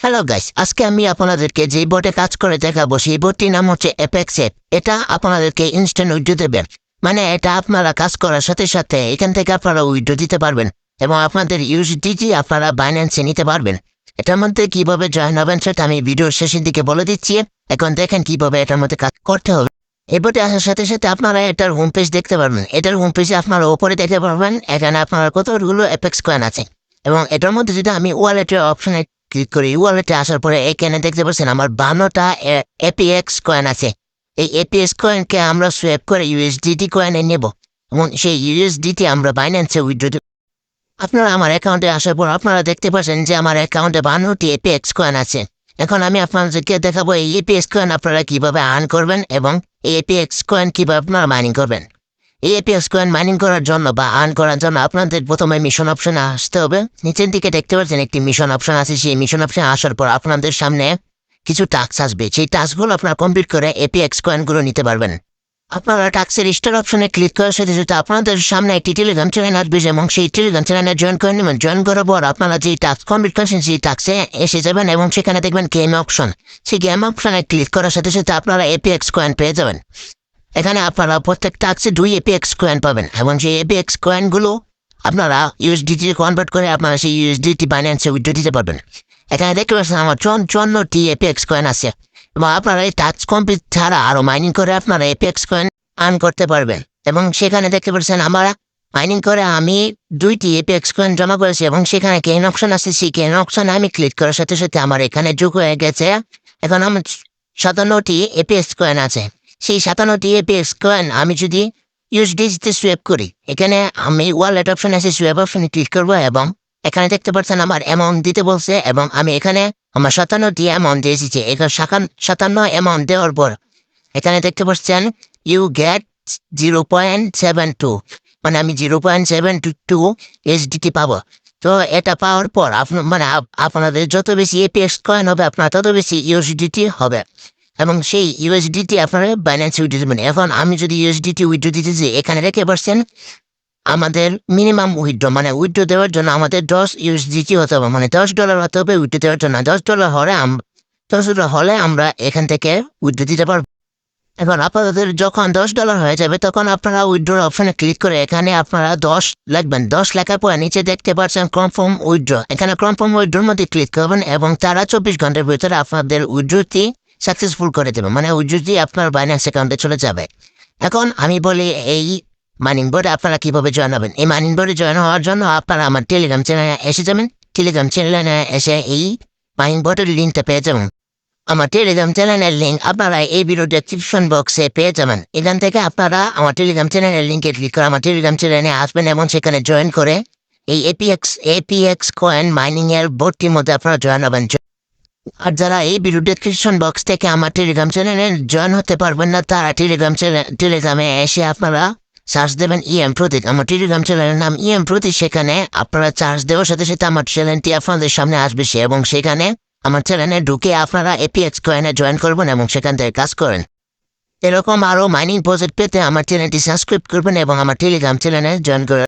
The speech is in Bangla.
হ্যালো গাইস আজকে আমি আপনাদেরকে যে বোর্ডে কাজ করে দেখাবো, সেই বোর্ডটির নাম হচ্ছে এপেক্স অ্যাপ এটা আপনাদেরকে ইনস্ট্যান্ট উইড্রো দেবে। মানে এটা আপনারা কাজ করার সাথে সাথে এখান থেকে আপনারা উইড্রো দিতে পারবেন এবং আপনাদের ইউএসডিটি আপনারা বাইন্যান্সে নিতে পারবেন। এটার মধ্যে কীভাবে জয়েন হবেন সেটা আমি ভিডিওর শেষের দিকে বলে দিচ্ছি। এখন দেখেন কীভাবে এটার মধ্যে কাজ করতে হবে। এই বোর্ডে আসার সাথে সাথে আপনারা এটার হোম পেজ দেখতে পারবেন। এটার হোম পেজে আপনারা ওপরে দেখতে পারবেন। এখানে আপনার কতগুলো এপেক্স কয়েন আছে। এবং এটার মধ্যে যদি আমি ওয়ালেটের অপশনে ক্লিক করি ওয়ালেটে আসার পরে এখানে দেখতে পাচ্ছেন আমার বানোটা এপিএক্স কয়েন আছে। এই এপিএক্স কয়েনকে আমরা সোয়েপ করে ইউএসডিটি কয়েনে নেব। এবং সেই ইউএসডিটি আমরা বাইন্যান্সে উইথড্র আপনারা আমার অ্যাকাউন্টে আসার পর আপনারা দেখতে পাচ্ছেন যে আমার অ্যাকাউন্টে বানোটি এপিএক্স কয়েন আছে। এখন আমি আপনাদেরকে দেখাবো এই এপিএক্স কয়েন আপনারা কীভাবে আর্ন করবেন এবং এই এপিএক্স কয়েন কীভাবে আপনারা মাইনিং করবেন। এই এপিএক্স কয়েন মাইনিং করার জন্য বা আর্ন করার জন্য আপনাদের প্রথমে মিশন অপশনে আসতে হবে। নিচের দিকে দেখতে পাচ্ছেন একটি মিশন অপশন আছে, সেই মিশন অপশনে আসার পর আপনাদের সামনে কিছু টাস্ক আসবে। সেই টাস্কগুলো আপনারা কমপ্লিট করে এপিএক্স কয়েনগুলো নিতে পারবেন। আপনারা টাক্সের স্টার অপশনে ক্লিক করার সাথে সাথে আপনাদের সামনে একটি টেলিগ্রাম চ্যানেল আসবে এবং সেই টেলিগ্রাম চ্যানেলে জয়েন করে নেবেন। জয়েন করার পর আপনারা যে টাস্ক কমপ্লিট করছেন সেই টাস্কে এসে যাবেন এবং সেখানে দেখবেন গেম অপশন সেই গেম অপশনে ক্লিক করার সাথে সাথে আপনারা এপিএক্স কয়েন পেয়ে যাবেন। এখানে আপনারা প্রত্যেক টাক্সে দুই এপিএক্স কয়েন পাবেন। এবং সেই এপিএক্স কয়েনগুলো আপনারা ইউএসডিটি কনভার্ট করে আপনারা সেই ইউএসডিটি বাইন্যান্সে উইথড্র দিতে পারবেন। এখানে দেখতে পাচ্ছেন আমার চুয়ান্ন চুয়ান্নটি এপিএক্স কয়েন আছে। এবং আপনারা এই টাচ কমপ্লিট ছাড়া আরও মাইনিং করে আপনারা এপিএক্স কয়েন আর্ন করতে পারবেন। এবং সেখানে দেখতে পাচ্ছেন আমরা মাইনিং করে আমি দুইটি এপিএক্স কয়েন জমা করেছি এবং সেখানে কেন অপশন আছে। সেই কেন অপশনে আমি ক্লিক করার সাথে সাথে আমার এখানে যোগ হয়ে গেছে। এখন আমার সাতান্নটি এপিএক্স কয়েন আছে। সেই সাতান্নটি এপিএক্স কয়েন আমি যদি ইউএসডিতে সোয়েপ করি, এখানে আমি ওয়ালেট অপশন আছে সোয়েপ অপশনে ক্লিক করব এবং এখানে দেখতে পাচ্ছেন আমার অ্যামাউন্ট দিতে বলছে এবং আমি এখানে আমার সাতান্নটি অ্যামাউন্ট দিয়ে এসেছি এখানে সাতান্ন অ্যামাউন্ট দেওয়ার পর এখানে দেখতে পাচ্ছেন you get zero point seven two মানে আমি zero point seven two two HDT পাবো। তো এটা পাওয়ার পর আপনার মানে আপ- আপনাদের যত বেশি এপিএক্স কয়েন হবে, আপনার তত বেশি ইউএসডিটি হবে। এবং সেই ইউএসডিটি আপনারা বাইন্যান্সে উইথড্র দেবেন। এখন আমি যদি ইউএসডিটি উইথড্র দিতে যে এখানে রেখে পারছেন আমাদের মিনিমাম উইথড্র মানে উইথড্র দেওয়ার জন্য আমাদের দশ ইউএসডিটি হতে হবে মানে দশ ডলার হতে হবে উইথড্র দেওয়ার জন্য। দশ ডলার হলে দশ ডলার হলে আমরা এখান থেকে উইথড্র দিতে পারব। এখন আপনাদের যখন দশ ডলার হয়ে যাবে, তখন আপনারা উইথড্র অপশনে ক্লিক করে এখানে আপনারা দশ লিখবেন দশ লেখার পরে নিচে দেখতে পাচ্ছেন কনফার্ম উইথড্র এখানে কনফার্ম উইথড্রোর মধ্যে ক্লিক করবেন এবং তারা চব্বিশ ঘণ্টার ভিতরে আপনাদের উইথড্রটি সাকসেসফুল করে দেবে। মানে উইথড্রটি আপনার বাইন্যান্স অ্যাকাউন্টে চলে যাবে, এখন আমি বলি এই মাইনিং বোর্ডে আপনারা কীভাবে জয়েন হবেন? এই মাইনিং বোর্ডে জয়েন হওয়ার জন্য আপনারা আমার টেলিগ্রাম চ্যানেলে এসে যাবেন। টেলিগ্রাম চ্যানেলে এসে এই মাইনিং বোর্ডের লিঙ্কটা পেয়ে যাবেন। আমার টেলিগ্রাম চ্যানেলের লিঙ্ক আপনারা এই ভিডিও ডেসক্রিপশন বক্সে পেয়ে যাবেন। এখান থেকে আপনারা আমার টেলিগ্রাম চ্যানেলের লিঙ্কে ক্লিক করে আমার টেলিগ্রাম চ্যানেলে আসবেন এবং সেখানে জয়েন করে এই এপিএক্স এপিএক্স কয়েন মাইনিং এর বোর্ডটির মধ্যে আপনারা জয়েন হবেন। আর যারা এই ভিডিও ডেসক্রিপশন বক্স থেকে আমার টেলিগ্রাম চ্যানেলে জয়েন হতে পারবেন না, তারা টেলিগ্রাম টেলিগ্রামে এসে আপনারা চার্জ দেবেন ইএম প্রতীক আমার টেলিগ্রাম চ্যানেলের নাম ইএম প্রতীক সেখানে আপনারা চার্জ দেওয়ার সাথে সাথে আমার চ্যানেলটি আপনাদের সামনে আসবে সে, এবং সেখানে আমার চ্যানেলে ঢুকে আপনারা এপিএক্স কয়েনে জয়েন করবেন এবং সেখান থেকে কাজ করেন। এরকম আরও মাইনিং প্রজেক্ট পেতে আমার চ্যানেলটি সাবস্ক্রাইব করবেন এবং আমার টেলিগ্রাম চ্যানেলে জয়েন করে